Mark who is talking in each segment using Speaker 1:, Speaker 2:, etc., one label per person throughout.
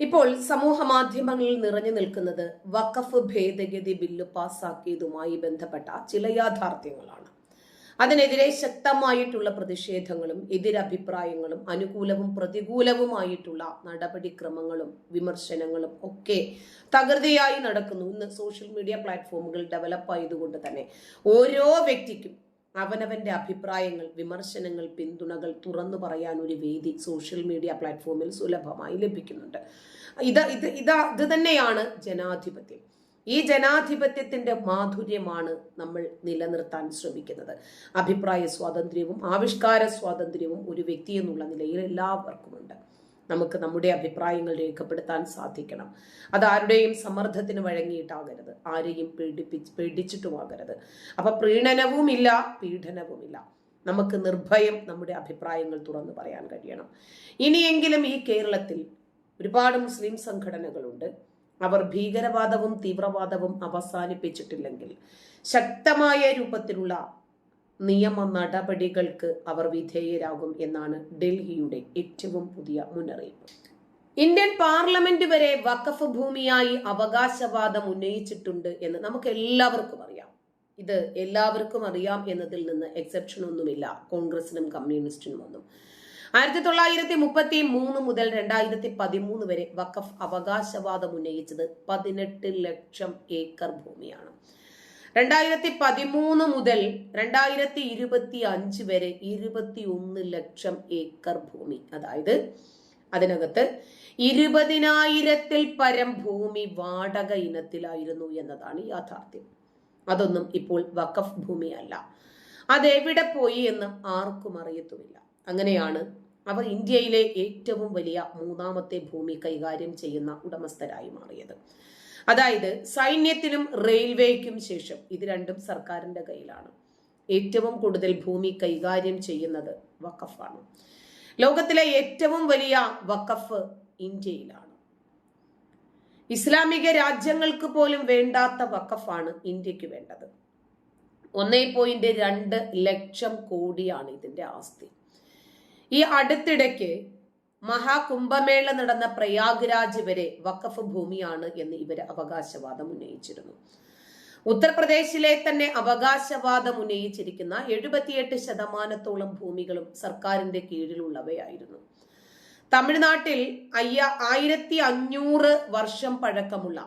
Speaker 1: ഇപ്പോൾ സമൂഹ മാധ്യമങ്ങളിൽ നിറഞ്ഞു നിൽക്കുന്നത് വഖഫ് ഭേദഗതി ബില്ല് പാസാക്കിയതുമായി ബന്ധപ്പെട്ട ചില യാഥാർത്ഥ്യങ്ങളാണ്. അതിനെതിരെ ശക്തമായിട്ടുള്ള പ്രതിഷേധങ്ങളും എതിരഭിപ്രായങ്ങളും അനുകൂലവും പ്രതികൂലവുമായിട്ടുള്ള നടപടിക്രമങ്ങളും വിമർശനങ്ങളും ഒക്കെ തകൃതിയായി നടക്കുന്നു. ഇന്ന് സോഷ്യൽ മീഡിയ പ്ലാറ്റ്ഫോമുകൾ ഡെവലപ്പ് ആയതുകൊണ്ട് തന്നെ ഓരോ വ്യക്തിക്കും അവനവന്റെ അഭിപ്രായങ്ങൾ വിമർശനങ്ങൾ പിന്തുണകൾ തുറന്നു പറയാൻ ഒരു വേദി സോഷ്യൽ മീഡിയ പ്ലാറ്റ്ഫോമിൽ സുലഭമായി ലഭിക്കുന്നുണ്ട്. ഇത് ഇത് ഇതാ ഇത് തന്നെയാണ് ജനാധിപത്യം. ഈ ജനാധിപത്യത്തിന്റെ മാധുര്യമാണ് നമ്മൾ നിലനിർത്താൻ ശ്രമിക്കുന്നത്. അഭിപ്രായ സ്വാതന്ത്ര്യവും ആവിഷ്കാര സ്വാതന്ത്ര്യവും ഒരു വ്യക്തി എന്നുള്ള നിലയിൽ എല്ലാവർക്കുമുണ്ട്. നമുക്ക് നമ്മുടെ അഭിപ്രായങ്ങൾ രേഖപ്പെടുത്താൻ സാധിക്കണം. അത് ആരുടെയും സമ്മർദ്ദത്തിന് വഴങ്ങിയിട്ടാകരുത്. ആരെയും പീഡിപ്പിച്ച് പീഡിച്ചിട്ടുമാകരുത് അപ്പൊ പ്രീണനവുമില്ല പീഡനവുമില്ല. നമുക്ക് നിർഭയം നമ്മുടെ അഭിപ്രായങ്ങൾ തുറന്നു പറയാൻ കഴിയണം. ഇനിയെങ്കിലും ഈ കേരളത്തിൽ ഒരുപാട് മുസ്ലിം സംഘടനകളുണ്ട്. അവർ ഭീകരവാദവും തീവ്രവാദവും അവസാനിപ്പിച്ചിട്ടില്ലെങ്കിൽ ശക്തമായ രൂപത്തിലുള്ള നിയമ നടപടികൾക്ക് അവർ വിധേയരാകും എന്നാണ് ഡൽഹിയുടെ ഏറ്റവും പുതിയ മുന്നറിയിപ്പ്. ഇന്ത്യൻ പാർലമെന്റ് വരെ വഖഫ് ഭൂമിയായി അവകാശവാദം ഉന്നയിച്ചിട്ടുണ്ട് എന്ന് നമുക്ക് എല്ലാവർക്കും അറിയാം. ഇത് എല്ലാവർക്കും അറിയാം എന്നതിൽ നിന്ന് എക്സെപ്ഷൻ ഒന്നുമില്ല. കോൺഗ്രസിനും കമ്മ്യൂണിസ്റ്റിനും ഒന്നും. ആയിരത്തി തൊള്ളായിരത്തി മുപ്പത്തി മൂന്ന് മുതൽ രണ്ടായിരത്തി പതിമൂന്ന് വരെ വഖഫ് അവകാശവാദം ഉന്നയിച്ചത് പതിനെട്ട് ലക്ഷം ഏക്കർ ഭൂമിയാണ്. രണ്ടായിരത്തി പതിമൂന്ന് മുതൽ രണ്ടായിരത്തി ഇരുപത്തി അഞ്ച് വരെ ഇരുപത്തി ഒന്ന് ലക്ഷം ഏക്കർ ഭൂമി. അതായത് അതിനകത്ത് ഇരുപതിനായിരത്തിൽ പരം ഭൂമി വാടക ഇനത്തിലായിരുന്നു എന്നതാണ് യാഥാർത്ഥ്യം. അതൊന്നും ഇപ്പോൾ വഖഫ് ഭൂമിയല്ല. അതെവിടെ പോയി എന്ന് ആർക്കും അറിയത്തുമില്ല. അങ്ങനെയാണ് അവർ ഇന്ത്യയിലെ ഏറ്റവും വലിയ മൂന്നാമത്തെ ഭൂമി കൈകാര്യം ചെയ്യുന്ന ഉടമസ്ഥരായി മാറിയത്. അതായത് സൈന്യത്തിനും റെയിൽവേക്കും ശേഷം ഇത് രണ്ടും സർക്കാരിന്റെ കയ്യിലാണ്. ഏറ്റവും കൂടുതൽ ഭൂമി കൈകാര്യം ചെയ്യുന്നത് വഖഫാണ്. ലോകത്തിലെ ഏറ്റവും വലിയ വഖഫ് ഇന്ത്യയിലാണ്. ഇസ്ലാമിക രാജ്യങ്ങൾക്ക് പോലും വേണ്ടാത്ത വഖഫാണ് ഇന്ത്യയ്ക്ക് വേണ്ടത്. ഒന്നേ പോയിന്റ് രണ്ട് ലക്ഷം കോടിയാണ് ഇതിന്റെ ആസ്തി. ഈ അടുത്തിടയ്ക്ക് മഹാകുംഭമേള നടന്ന പ്രയാഗ്രാജ് വരെ വഖഫ് ഭൂമിയാണ് എന്ന് ഇവർ അവകാശവാദം ഉന്നയിച്ചിരുന്നു. ഉത്തർപ്രദേശിലെ തന്നെ അവകാശവാദം ഉന്നയിച്ചിരിക്കുന്ന എഴുപത്തിയെട്ട് ശതമാനത്തോളം ഭൂമികളും സർക്കാരിന്റെ കീഴിലുള്ളവയായിരുന്നു. തമിഴ്നാട്ടിൽ അയ്യ ആയിരത്തി അഞ്ഞൂറ് വർഷം പഴക്കമുള്ള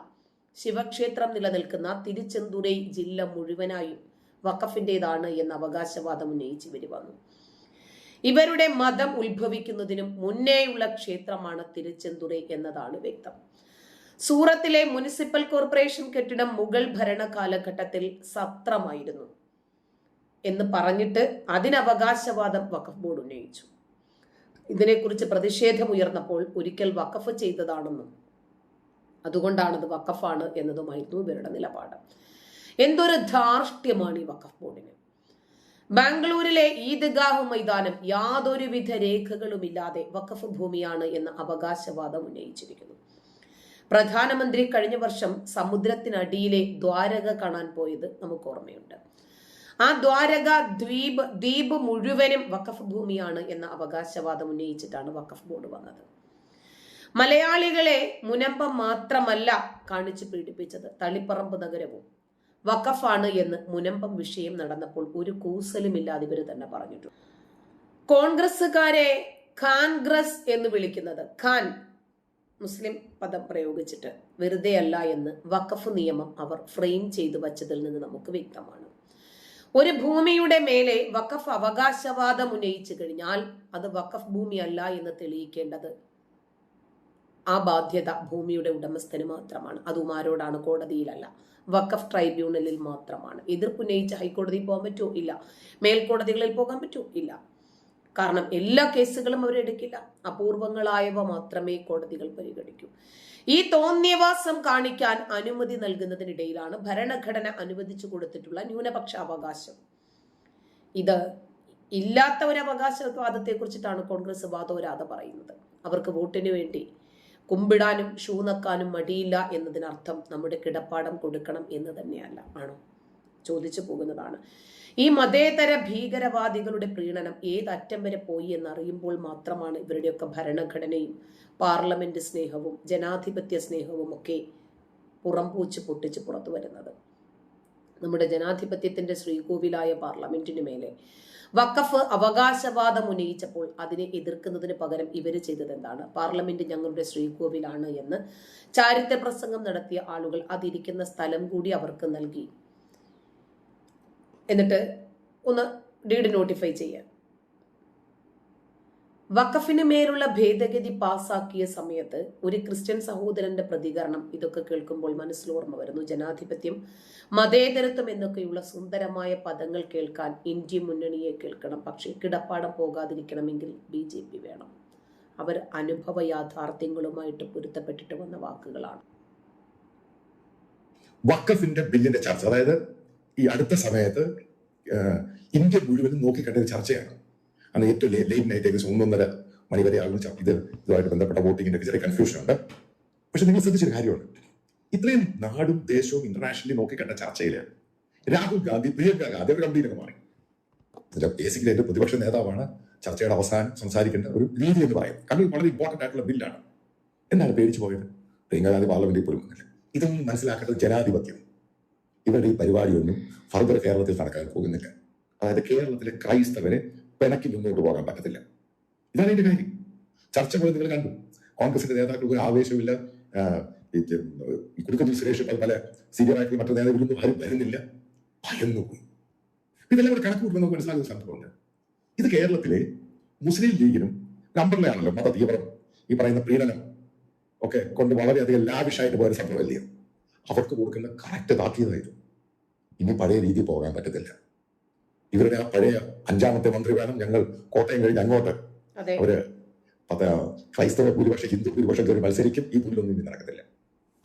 Speaker 1: ശിവക്ഷേത്രം നിലനിൽക്കുന്ന തിരുച്ചെന്തുരൈ ജില്ല മുഴുവനായും വഖഫിന്റെതാണ് എന്ന അവകാശവാദം ഉന്നയിച്ച് ഇവർ വന്നു. ഇവരുടെ മതം ഉത്ഭവിക്കുന്നതിനും മുന്നേയുള്ള ക്ഷേത്രമാണ് തിരുച്ചെന്തുറൈ എന്നതാണ് വ്യക്തം. സൂറത്തിലെ മുനിസിപ്പൽ കോർപ്പറേഷൻ കെട്ടിടം മുഗൾ ഭരണ കാലഘട്ടത്തിൽ സത്രമായിരുന്നു എന്ന് പറഞ്ഞിട്ട് അതിനവകാശവാദം വഖഫ് ബോർഡ് ഉന്നയിച്ചു. ഇതിനെക്കുറിച്ച് പ്രതിഷേധം ഉയർന്നപ്പോൾ ഒരിക്കൽ വഖഫ് ചെയ്തതാണെന്നും അതുകൊണ്ടാണത് വഖഫാണ് എന്നതുമായിരുന്നു ഇവരുടെ നിലപാട്. എന്തൊരു ധാർഷ്ട്യമാണ് ഈ വഖഫ് ബോർഡിന്. ബാംഗ്ലൂരിലെ ഈദ്ഗാഹ് മൈതാനം യാതൊരുവിധ രേഖകളുമില്ലാതെ വഖഫ് ഭൂമിയാണ് എന്ന അവകാശവാദം ഉന്നയിച്ചിരിക്കുന്നു. പ്രധാനമന്ത്രി കഴിഞ്ഞ വർഷം സമുദ്രത്തിനടിയിലെ ദ്വാരക കാണാൻ പോയത് നമുക്ക് ഓർമ്മയുണ്ട്. ആ ദ്വാരക ദ്വീപ് ദ്വീപ് മുഴുവനും വഖഫ് ഭൂമിയാണ് എന്ന അവകാശവാദം ഉന്നയിച്ചിട്ടാണ് വഖഫ് ബോർഡ് വന്നത്. മലയാളികളെ മുനമ്പം മാത്രമല്ല കാണിച്ചു പീഡിപ്പിച്ചത് തളിപ്പറമ്പ് നഗരവും വഖഫാണ് എന്ന് മുനമ്പം വിഷയം നടന്നപ്പോൾ ഒരു കൂസലുമില്ലാതെ ഇവർ തന്നെ പറഞ്ഞിട്ടുണ്ട് കോൺഗ്രസ്സുകാരെ ഖാൻഗ്രസ് എന്ന് വിളിക്കുന്നത് ഖാൻ മുസ്ലിം പദം പ്രയോഗിച്ചിട്ട് വെറുതെ അല്ല എന്ന് വഖഫ് നിയമം അവർ ഫ്രെയിം ചെയ്തു വച്ചതിൽ നിന്ന് നമുക്ക് വ്യക്തമാണ്. ഒരു ഭൂമിയുടെ മേലെ വഖഫ് അവകാശവാദം ഉന്നയിച്ചു കഴിഞ്ഞാൽ അത് വഖഫ് ഭൂമി അല്ല എന്ന് തെളിയിക്കേണ്ടത് ആ ബാധ്യത ഭൂമിയുടെ ഉടമസ്ഥന് മാത്രമാണ്. അതും ആരോടാണ് കോടതിയിലല്ല. വക്കഫ് ട്രൈബ്യൂണലിൽ മാത്രമാണ്. എതിർപ്പുന്നയിച്ച് ഹൈക്കോടതിയിൽ പോകാൻ പറ്റുമോ ഇല്ല. മേൽക്കോടതികളിൽ പോകാൻ പറ്റുമോ ഇല്ല. കാരണം എല്ലാ കേസുകളും അവരെടുക്കില്ല അപൂർവങ്ങളായവ മാത്രമേ കോടതികൾ പരിഗണിക്കൂ. ഈ തോന്നിയവാസം കാണിക്കാൻ അനുമതി നൽകുന്നതിനിടയിലാണ് ഭരണഘടന അനുവദിച്ചു കൊടുത്തിട്ടുള്ള ന്യൂനപക്ഷ അവകാശം ഇത് ഇല്ലാത്ത ഒരു അവകാശവാദത്തെ കുറിച്ചിട്ടാണ് കോൺഗ്രസ് വാദോരാധ പറയുന്നത്. അവർക്ക് വോട്ടിന് വേണ്ടി കുമ്പിടാനും ഷൂ നക്കാനും മടിയില്ല എന്നതിനർത്ഥം നമ്മുടെ കിടപ്പാടം കൊടുക്കണം എന്ന് തന്നെയല്ല ആണോ? ചോദിച്ചു പോകുന്നതാണ്. ഈ മതേതര ഭീകരവാദികളുടെ പ്രീണനം ഏതറ്റം വരെ പോയി എന്നറിയുമ്പോൾ മാത്രമാണ് ഇവരുടെയൊക്കെ ഭരണഘടനയും പാർലമെന്റ് സ്നേഹവും ജനാധിപത്യ സ്നേഹവും ഒക്കെ പുറംപൂച്ച് പൊട്ടിച്ച് പുറത്തു വരുന്നത്. നമ്മുടെ ജനാധിപത്യത്തിന്റെ ശ്രീകോവിലായ പാർലമെന്റിന് മേലെ വഖഫ് അവകാശവാദം ഉന്നയിച്ചപ്പോൾ അതിനെ എതിർക്കുന്നതിന് പകരം ഇവർ ചെയ്തത് എന്താണ് പാർലമെന്റ് ഞങ്ങളുടെ ശ്രീകോവിലാണ് എന്ന് ചാരിത്ര പ്രസംഗം നടത്തിയ ആളുകൾ അതിരിക്കുന്ന സ്ഥലം കൂടി അവർക്ക് നൽകി. എന്നിട്ട് ഒന്ന് ഡീഡ് നോട്ടിഫൈ ചെയ്യാൻ. വഖഫിന് മേലുള്ള ഭേദഗതി പാസാക്കിയ സമയത്ത് ഒരു ക്രിസ്ത്യൻ സഹോദരന്റെ പ്രതികരണം ഇതൊക്കെ കേൾക്കുമ്പോൾ മനസ്സിൽ ഓർമ്മ വരുന്നു. ജനാധിപത്യം മതേതരത്വം എന്നൊക്കെയുള്ള സുന്ദരമായ പദങ്ങൾ കേൾക്കാൻ ഇന്ത്യ മുന്നണിയെ കേൾക്കണം. പക്ഷേ കിടപ്പാടം പോകാതിരിക്കണമെങ്കിൽ ബി ജെ പി വേണം. അവർ അനുഭവ യാഥാർത്ഥ്യങ്ങളുമായിട്ട് പൊരുത്തപ്പെട്ടിട്ട് വന്ന വാക്കുകളാണ്.
Speaker 2: വഖഫിന്റെ ബില്ലിന്റെ ചർച്ച. അതായത് ഈ അടുത്ത സമയത്ത് ഇന്ത്യ മുഴുവനും നോക്കിക്കണ്ട ചർച്ചയാണ്. അന്ന് ഏറ്റവും ലേറ്റ് നൈറ്റ് ഏകദേശം ഒന്നൊന്നര മണി വരെ ആളുകൾ ഇത് ഇതുമായിട്ട് ബന്ധപ്പെട്ട വോട്ടിങ്ങിന്റെ ചെറിയ കൺഫ്യൂഷൻ ഉണ്ട്. പക്ഷെ നിങ്ങൾ ശ്രദ്ധിച്ചൊരു കാര്യമാണ് ഇത്രയും നാടും ദേശവും ഇന്റർനാഷണലി നോക്കി കണ്ട ചർച്ചയിൽ രാഹുൽ ഗാന്ധി പ്രിയങ്ക ഗാന്ധി അവർ കമ്പനിയിലൊക്കെ മാറി. ബേസിക്കലി എന്റെ പ്രതിപക്ഷ നേതാവാണ് ചർച്ചയുടെ അവസാനം സംസാരിക്കേണ്ട ഒരു രീതി എന്ന് പറയുന്നത്. കാരണം വളരെ ഇമ്പോർട്ടന്റ് ആയിട്ടുള്ള ബില്ലാണ് എന്നാണ് പേടിച്ചു പോയത്? പ്രിയങ്ക ഗാന്ധി പാർലമെന്റിൽ പോലും ഇതൊന്നും മനസ്സിലാക്കേണ്ടത് ജനാധിപത്യം. ഇവരുടെ ഈ പരിപാടിയൊന്നും ഫർദർ കേരളത്തിൽ നടക്കാൻ പോകുന്നില്ല. അതായത് കേരളത്തിലെ ക്രൈസ്തവരെ പിണക്കി മുന്നോട്ട് പോകാൻ പറ്റത്തില്ല. ഇതാണ് എന്റെ കാര്യം. ചർച്ചകൾ നിങ്ങൾ കണ്ടു. കോൺഗ്രസിന്റെ നേതാക്കൾക്ക് ഒരു ആവേശമില്ല കുടുക്കത്തിൽ സുരേഷ് പല ആയിട്ടുള്ള മറ്റു നേതാക്കളൊന്നും ആരും വരുന്നില്ല. ഭയന്നു പോയി ഇതെല്ലാം കൂടെ കണക്ക് കൂട്ടുമ്പോൾ നമുക്ക് മനസ്സിലാകുന്ന സംഭവമുണ്ട്. ഇത് കേരളത്തിലെ മുസ്ലിം ലീഗിനും നമ്പറിലാണല്ലോ മത തീവ്രം. ഈ പറയുന്ന പീഡനം ഒക്കെ കൊണ്ട് വളരെയധികം ലാവിഷായിട്ട് പോയ സംഭവമല്ലേ? അവർക്ക് കൊടുക്കുന്ന കറക്റ്റ് താക്കീതായിരുന്നു. ഇനി പഴയ രീതി പോകാൻ പറ്റത്തില്ല. ഇവരുടെ ആ പഴയ അഞ്ചാമത്തെ മന്ത്രി വേണം ഞങ്ങൾ കോട്ടയം കഴിഞ്ഞ് അങ്ങോട്ട് അവർ ക്രൈസ്തവ ഭൂരിപക്ഷ ഹിന്ദു ഭൂരിപക്ഷം കയറി മത്സരിക്കും. ഈ പുല്ലൊന്നും ഇനി നടക്കത്തില്ല.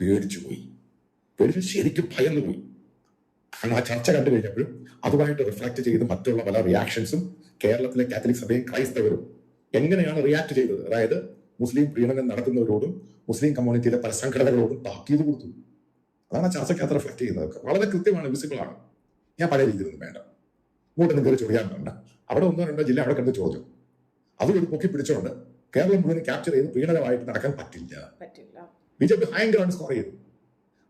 Speaker 2: പേടിച്ചു പോയി. പേടിച്ച് ശരിക്കും ഭയന്നു പോയി. കാരണം ആ ചർച്ച കണ്ടു കഴിഞ്ഞപ്പോഴും അതുമായിട്ട് റിഫ്ലക്ട് ചെയ്ത് മറ്റുള്ള പല റിയാക്ഷൻസും കേരളത്തിലെ കാത്തലിക് സഭയും ക്രൈസ്തവരും എങ്ങനെയാണ് റിയാക്ട് ചെയ്തത്? അതായത് മുസ്ലിം പ്രീണനം നടത്തുന്നവരോടും മുസ്ലിം കമ്മ്യൂണിറ്റിയിലെ പല സംഘടനകളോടും താക്കീത് കൊടുത്തു. അതാണ് ആ ചർച്ചയ്ക്കകത്ത് റിഫ്ലക്ട് ചെയ്യുന്നത്. വളരെ കൃത്യമാണ് വിസിബിൾ ആണ്. ഞാൻ പല രീതിയിലൊന്നും വേണ്ട. ഇങ്ങോട്ട് നിങ്ങൾ ചൊറിയാനുണ്ട് അവിടെ ഒന്നോ രണ്ടോ ജില്ല അവിടെ കണ്ട് അതും ഒരു പൊക്കി പിടിച്ചോണ്ട് കേരളം മുഴുവൻ ക്യാപ്ചർ ചെയ്ത് വീണരമായിട്ട് നടക്കാൻ പറ്റില്ല. ബി ജെ പി ഭയങ്കരമാണ് സ്കോർ ചെയ്തത്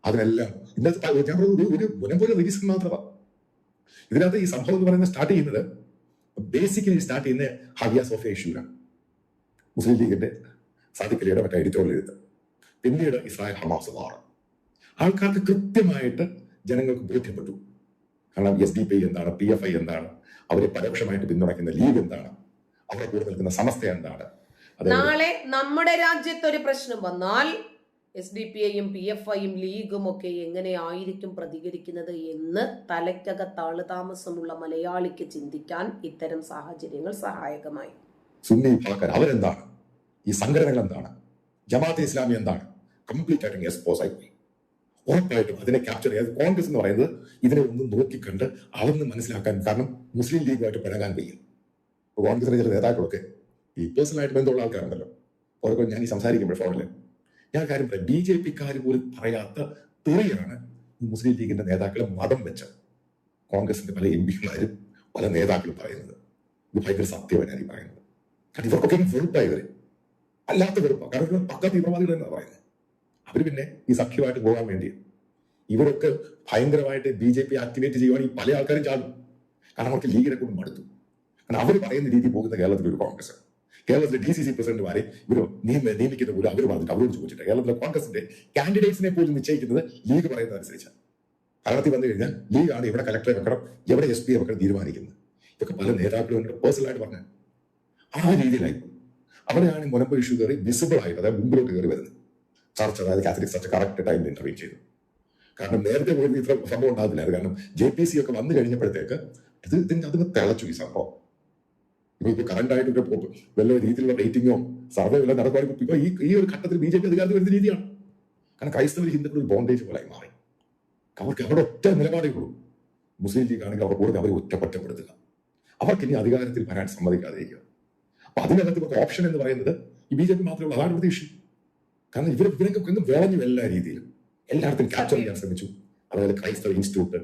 Speaker 2: അതിനെല്ലാം ഇന്നത്തെ ഞാൻ പറഞ്ഞത് ഒരു- മുനംപോലെ മുനം പോലെ റീസൺ മാത്രമാണ് ഇതിനകത്ത് ഈ സംഭവം എന്ന് പറയുന്നത് സ്റ്റാർട്ട് ചെയ്യുന്നത് ബേസിക്കലി സ്റ്റാർട്ട് ചെയ്യുന്ന ഹവിയ സോഫിയ ഇഷ്യൂരാണ് മുസ്ലിം ലീഗിന്റെ സാദിഖലിയുടെ മറ്റേ എഡിറ്റോറിയൽ എഴുത്ത്. പിന്നീട് ഇസ്രായേൽ ഹമാസ് വാർ ആൾക്കാർക്ക് കൃത്യമായിട്ട് ജനങ്ങൾക്ക് ബോധ്യപ്പെട്ടു. കാരണം എസ് ഡി പി എന്താണ്? പി എഫ് ഐ എന്താണ്? അവരെ പരോക്ഷമായിട്ട് പിന്തുണയ്ക്കുന്ന ലീഗ് എന്താണ്? അവരുടെ കൂടെ നിൽക്കുന്ന സമസ്ത എന്താണ്?
Speaker 1: നാളെ നമ്മുടെ രാജ്യത്ത് ഒരു പ്രശ്നം വന്നാൽ എസ് ഡി പി ഐയും പി എഫ് ഐയും ലീഗും ഒക്കെ എങ്ങനെയായിരിക്കും പ്രതികരിക്കുന്നത് എന്ന് തലയ്ക്കകത്താൾ താമസമുള്ള മലയാളിക്ക് ചിന്തിക്കാൻ ഇത്തരം സാഹചര്യങ്ങൾ സഹായകമായി.
Speaker 2: സുന്നി വിഭാഗക്കാർ അവരെന്താണ്? ഈ സംഘടനകൾ എന്താണ് ജമാഅത്ത് ഇസ്ലാമി എന്താണ്? കംപ്ലീറ്റ് ആയിട്ട് എക്സ്പോസ് ആയി പോയി. ഉറപ്പായിട്ടും അതിനെ ക്യാപ്ചർ ചെയ്യാൻ കോൺഗ്രസ് എന്ന് പറയുന്നത് ഇതിനെ ഒന്ന് നോക്കിക്കണ്ട് അളന്ന് മനസ്സിലാക്കാൻ കാരണം മുസ്ലിം ലീഗുമായിട്ട് വയ്യ. ഇപ്പൊ കോൺഗ്രസിലെ ചില നേതാക്കളൊക്കെ ഈ പേഴ്സണലായിട്ട് ബന്ധമുള്ള ആൾക്കാരുണ്ടല്ലോ. ഓരോ ഞാൻ ഈ സംസാരിക്കുമ്പോൾ ഫോണിൽ ഞാൻ കാര്യം പറയാം. ബി ജെ പിക്കാർ പോലും പറയാത്ത തെറിയാണ് മുസ്ലിം ലീഗിന്റെ നേതാക്കളെ മതം വെച്ച കോൺഗ്രസിന്റെ പല എം പിമാരും പല നേതാക്കളും പറയുന്നത്. ഇത് ഭയങ്കര ഈ പറയുന്നത്. കാരണം ഇവർക്കൊക്കെ വെറുപ്പായി വരും. അല്ലാത്ത വെറുപ്പാണ് കാരണം പക്ക തീവ്രവാദികൾ എന്നാണ് പറയുന്നത്. അവർ പിന്നെ ഈ സഖ്യമായിട്ട് പോകാൻ വേണ്ടി ഇവരൊക്കെ ഭയങ്കരമായിട്ട് ബി ജെ പി ആക്ടിവേറ്റ് ചെയ്യുവാണെങ്കിൽ പല ആൾക്കാരും ചാടും. കാരണം അവർക്ക് ലീഗിനെ കൊണ്ട് മടുത്തു. കാരണം അവർ പറയുന്ന രീതി പോകുന്ന കേരളത്തിൽ ഒരു കോൺഗ്രസ്. കേരളത്തിലെ ഡി സി സി പ്രസിഡന്റുമാരെ ഇവർ നിയമ നിയമിക്കുന്ന പോലും അവർ പറഞ്ഞിട്ട് അവരോട് ചോദിച്ചിട്ട് കേരളത്തിലെ കോൺഗ്രസിന്റെ കാൻഡിഡേറ്റ്സിനെ പോലും നിശ്ചയിക്കുന്നത് ലീഗ് പറയുന്നതനുസരിച്ചാണ് ഭരണത്തിൽ വന്നു കഴിഞ്ഞാൽ ലീഗാണ് ഇവിടെ കലക്ടറെ വെക്കണം എവിടെ എസ് പിയെ വെക്കണം തീരുമാനിക്കുന്നത്. ഇതൊക്കെ പല നേതാക്കളും എന്നോട് പേഴ്സണലായിട്ട് പറഞ്ഞു ആ രീതിയിലായി. അവിടെയാണ് മുനമ്പ് ഇഷ്യൂ കയറി വിസിബിൾ ആയിട്ട് അതായത് മുമ്പിലോട്ട് കയറി വരുന്നത്. ചർച്ച അതായത് കാത്തലിക് ചർച്ച കറക്റ്റ് ടൈമിൽ ഇന്റർവ്യൂ ചെയ്തു. കാരണം നേരത്തെ പോലും ഇത്ര സംഭവം ഉണ്ടാകുന്നില്ല കാരണം ജെ പി സി ഒക്കെ വന്നു കഴിഞ്ഞപ്പോഴത്തേക്ക് ഇത് ഇതിന് അതിന് തിളച്ചു ഈ സംഭവം. ഇപ്പൊ ഇപ്പൊ കറണ്ട് ആയിട്ട് ഇപ്പോൾ വല്ല രീതിയിലുള്ള റേറ്റിങ്ങോ സർവേ വല്ല നടക്കുവാണെങ്കിൽ ഇപ്പൊ ഈ ഈ ഒരു ഘട്ടത്തിൽ ബി ജെ പി അധികാരത്തിൽ വരുന്ന രീതിയാണ്. കാരണം ക്രൈസ്തവർ ഹിന്ദുക്കൾ ഒരു ബോണ്ടേജ് പോലെ മാറി. അവർക്ക് അവിടെ ഒറ്റ നിലപാടേ ഉള്ളൂ. മുസ്ലിം ലീഗ് ആണെങ്കിൽ അവർ കൂടുതൽ അവരെ ഒറ്റപ്പെട്ടപ്പെടുത്തുക. അവർക്ക് ഇനി അധികാരത്തിൽ വരാൻ സമ്മതിക്കാതിരിക്കുക. അപ്പൊ അതിനകത്ത് ഇവർക്ക് ഓപ്ഷൻ എന്ന് പറയുന്നത് ഈ ബി ജെ പി മാത്രമേ ഉള്ളൂ. അതാണ് പ്രതീക്ഷ കാരണം ഇവരെ ഇവരൊക്കെ വിളഞ്ഞു എല്ലാ രീതിയിലും. എല്ലായിടത്തും ക്യാപ്ചർ ചെയ്യാൻ ശ്രമിച്ചു. അതായത് ക്രൈസ്തവ ഇൻസ്റ്റിറ്റ്യൂട്ട്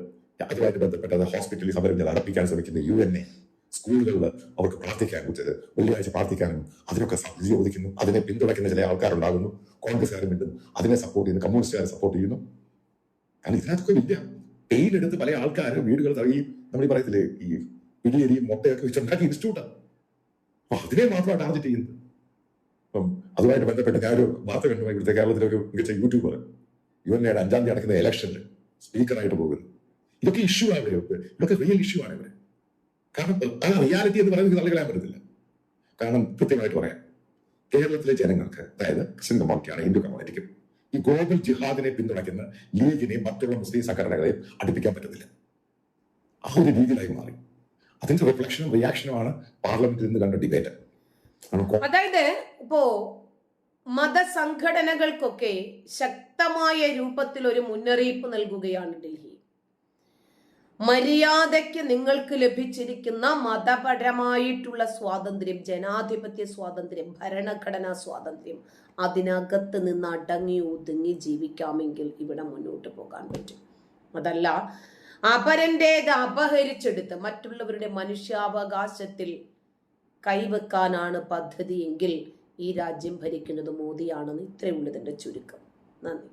Speaker 2: അതുമായിട്ട് ബന്ധപ്പെട്ട ഹോസ്പിറ്റലിൽ സമരം നടപ്പിക്കാൻ ശ്രമിക്കുന്ന യു എൻ എ സ്കൂളുകളിൽ അവർക്ക് പ്രാർത്ഥിക്കാൻ കുറ്റത് വെള്ളിയാഴ്ച പ്രാർത്ഥിക്കാനും അതിനൊക്കെ ചോദിക്കുന്നു. അതിനെ പിന്തുണയ്ക്കുന്ന ചില ആൾക്കാരുണ്ടാകുന്നു. കോൺഗ്രസ്സുകാരും വീണ്ടും അതിനെ സപ്പോർട്ട് ചെയ്യുന്നു. കമ്മ്യൂണിസ്റ്റുകാരെ സപ്പോർട്ട് ചെയ്യുന്നു. കാരണം ഇതിനകത്തൊക്കെ വില്ല പെയിൻ എടുത്ത് പല ആൾക്കാർ വീടുകൾ തറങ്ങി നമ്മൾ ഈ പറയത്തില്ലേ ഈ പിടിയരിയും മുട്ടയൊക്കെ വെച്ചുണ്ടാക്കി ഇൻസ്റ്റിറ്റ്യൂട്ടാണ് അപ്പൊ അതിനെ മാത്രമാണ് ടാർജറ്റ് ചെയ്യുന്നത്. അപ്പം അതുമായിട്ട് ബന്ധപ്പെട്ട് ഞാനൊരു വാർത്ത കണ്ടു. ഇവിടുത്തെ കേരളത്തിലെ ഒരു മികച്ച യൂട്യൂബർ യുവനയുടെ അഞ്ചാം തീയതി നടക്കുന്ന ഇലക്ഷനിൽ സ്പീക്കറായിട്ട് പോകുന്നു. ഇതൊക്കെ ഇഷ്യൂ ആണ് ഇവിടെ ഇതൊക്കെ റിയൽ ഇഷ്യൂ ആണ് ഇവിടെ കാരണം അത് റിയാലിറ്റി എന്ന് പറയുന്നത് തള്ളികളയാൻ പറ്റത്തില്ല. കാരണം കൃത്യമായിട്ട് പറയാം. കേരളത്തിലെ ജനങ്ങൾക്ക് അതായത് ക്രിസ്ത്യൻ കമ്മ്യൂണിറ്റിയാണ് ഹിന്ദു കമ്മ്യൂണിറ്റിക്കും ഈ ഗ്ലോബൽ ജിഹാദിനെ പിന്തുണയ്ക്കുന്ന ലീഗിനെയും മറ്റുള്ള മുസ്ലിം സംഘടനകളെയും അടുപ്പിക്കാൻ പറ്റത്തില്ല. ആ ഒരു രീതിയിലായി മാറി. അതിന്റെ റിഫ്ലക്ഷനും റിയാക്ഷനുമാണ് പാർലമെന്റിൽ നിന്ന് കണ്ട ഡിബേറ്റ്
Speaker 1: അതായത് ഇപ്പോ മതസംഘടനകൾക്കൊക്കെ ശക്തമായ രൂപത്തിൽ ഒരു മുന്നറിയിപ്പ് നൽകുകയാണ് ഡൽഹി. മര്യാദയ്ക്ക് നിങ്ങൾക്ക് ലഭിച്ചിരിക്കുന്ന മതപരമായിട്ടുള്ള സ്വാതന്ത്ര്യം ജനാധിപത്യ സ്വാതന്ത്ര്യം ഭരണഘടനാ സ്വാതന്ത്ര്യം അതിനകത്ത് നിന്ന് അടങ്ങി ഒതുങ്ങി ജീവിക്കാമെങ്കിൽ ഇവിടെ മുന്നോട്ട് പോകാൻ പറ്റും. അതല്ല അപരന്റേത് അപഹരിച്ചെടുത്ത് മറ്റുള്ളവരുടെ മനുഷ്യാവകാശത്തിൽ കൈവെക്കാനാണ് പദ്ധതിയെങ്കിൽ ഈ രാജ്യം ഭരിക്കുന്നത് മോദിയാണെന്ന് ഇത്രയുള്ളതിന്റെ ചുരുക്കം. നന്ദി.